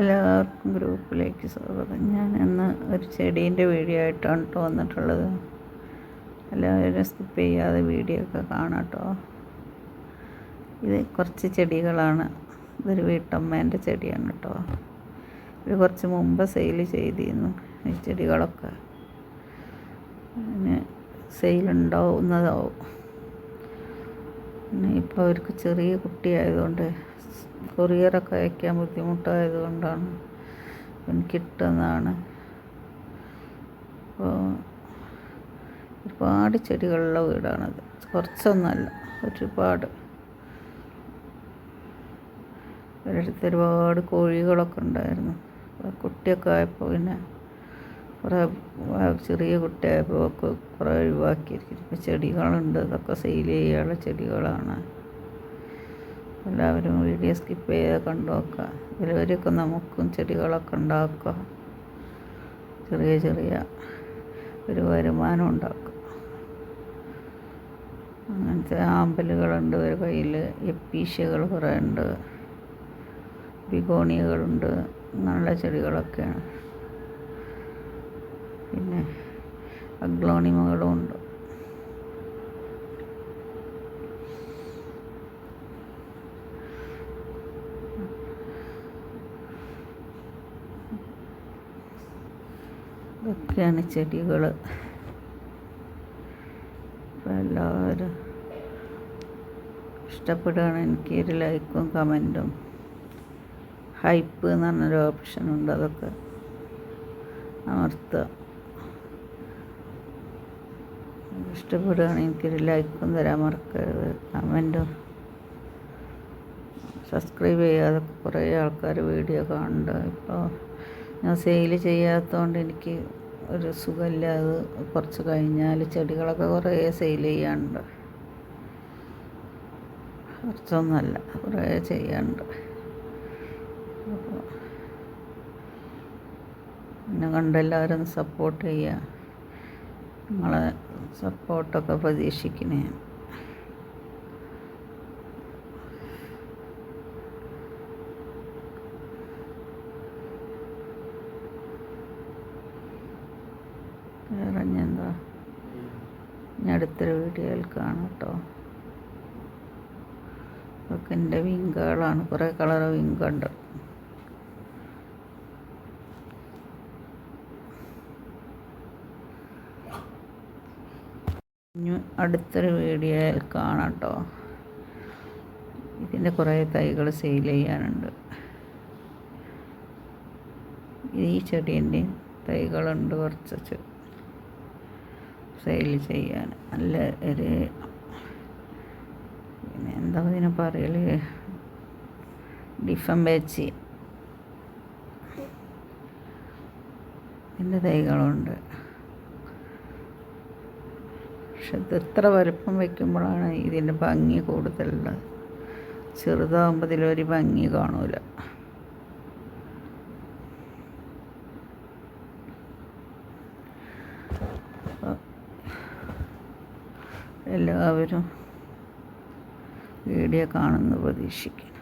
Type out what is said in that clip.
എല്ലാവർക്കും ഗ്രൂപ്പിലേക്ക് സ്വാഗതം. ഞാൻ ഇന്ന് ഒരു ചെടീന്റെ വീഡിയോ ആയിട്ടാണ് കേട്ടോ വന്നിട്ടുള്ളത്. എല്ലാവരും സ്കിപ്പ് ചെയ്യാതെ വീഡിയോ ഒക്കെ കാണാം കേട്ടോ. ഇത് കുറച്ച് ചെടികളാണ്. ഇതൊരു വീട്ടമ്മേന്റെ ചെടിയാണ് കേട്ടോ. ഇത് കുറച്ച് മുമ്പ് സെയിൽ ചെയ്തിരുന്നു ഈ ചെടികളൊക്കെ. പിന്നെ സെയിലുണ്ടാവുന്നതാവും പിന്നെ ഇപ്പോൾ അവർക്ക് ചെറിയ കുട്ടിയായതുകൊണ്ട് കൊറിയറൊക്കെ അയക്കാൻ ബുദ്ധിമുട്ടായതുകൊണ്ടാണ് എനിക്ക് കിട്ടുന്നതാണ് അപ്പോൾ ഒരുപാട് ചെടികളുള്ള വീടാണത്. കുറച്ചൊന്നല്ല ഒരുപാട്. ഒരിടത്ത് ഒരുപാട് കോഴികളൊക്കെ ഉണ്ടായിരുന്നു. കുട്ടിയൊക്കെ ആയപ്പോൾ പിന്നെ കുറേ ചെറിയ കുട്ടിയായപ്പോൾ ഒക്കെ കുറേ ഒഴിവാക്കിയിരിക്കും ഇപ്പോൾ ചെടികളുണ്ട് അതൊക്കെ സെയിൽ ചെയ്യാനുള്ള ചെടികളാണ്. എല്ലാവരും വീഡിയോ സ്കിപ്പ് ചെയ്ത് കണ്ടു നോക്കുക ഇതിലവരെയൊക്കെ നമുക്കും ചെടികളൊക്കെ ഉണ്ടാക്കുക. ചെറിയ ചെറിയ ഒരു വരുമാനം ഉണ്ടാക്കുക. അങ്ങനത്തെ ആമ്പലുകളുണ്ട് ഒരു കയ്യിൽ എപ്പീഷ്യകൾ കുറേ ഉണ്ട് ബിഗോണിയകളുണ്ട് അങ്ങനെയുള്ള ചെടികളൊക്കെയാണ്. പിന്നെ അഗ്ലോണിമകളും ഉണ്ട്. ഇതൊക്കെയാണ് ചെടികൾ എല്ലാവരും ഇഷ്ടപ്പെടുകയാണ് എനിക്ക് ഒരു ലൈക്കും കമന്റും. ഹൈപ്പ് എന്ന് പറഞ്ഞൊരു ഓപ്ഷൻ ഉണ്ട് അതൊക്കെ അമർത്തുക. ഇഷ്ടപ്പെടുകയാണ് എനിക്കൊരു ലൈക്കും തരാൻ മറക്കരുത് കമന്റും. സബ്സ്ക്രൈബ് ചെയ്യാതെ കുറേ ആൾക്കാർ വീഡിയോ കാണുന്നുണ്ട്. ഇപ്പോൾ ഞാൻ സെയിൽ ചെയ്യാത്തതുകൊണ്ട് എനിക്ക് ഒരു സുഖമില്ല. അത് കുറച്ച് കഴിഞ്ഞാൽ ചെടികളൊക്കെ കുറേ സെയിൽ ചെയ്യാനുണ്ട്. കുറച്ചൊന്നല്ല കുറേ ചെയ്യാനുണ്ട്. എന്നെ കണ്ടെല്ലാവരും സപ്പോർട്ട് ചെയ്യുക നിങ്ങളെ സപ്പോർട്ടൊക്കെ പ്രതീക്ഷിക്കുന്നേ വേറെ എന്താ ഇനി അടുത്തൊരു വീഡിയോയിൽ കാണാം കേട്ടോ. ഇതൊക്കെ എന്റെ വിങ്കുകളാണ് കുറേ കളർ വിങ്കുണ്ട്. അടുത്തൊരു വീഡിയോയിൽ കാണാം കേട്ടോ. ഇതിന്റെ കുറേ തൈകൾ സെയിൽ ചെയ്യാനുണ്ട്. ഈ ചെടീന്റെ തൈകളുണ്ട് കുറച്ച്. സെയിൽ ചെയ്യാൻ. നല്ല ഒരു പിന്നെ എന്താ ഇതിനെ പറയൽ ഡിഫം വെച്ച് പിന്നെ തൈകളുണ്ട്. പക്ഷെ ഇത് ഇത്ര വലുപ്പം വയ്ക്കുമ്പോഴാണ് ഇതിന്റെ ഭംഗി കൂടുതലുള്ളത്. ചെറുതാകുമ്പോൾ ഇതിലൊരു ഭംഗി കാണൂല. എല്ലാവരും വീഡിയോ കാണുന്നു പ്രതീക്ഷിക്കുന്നു.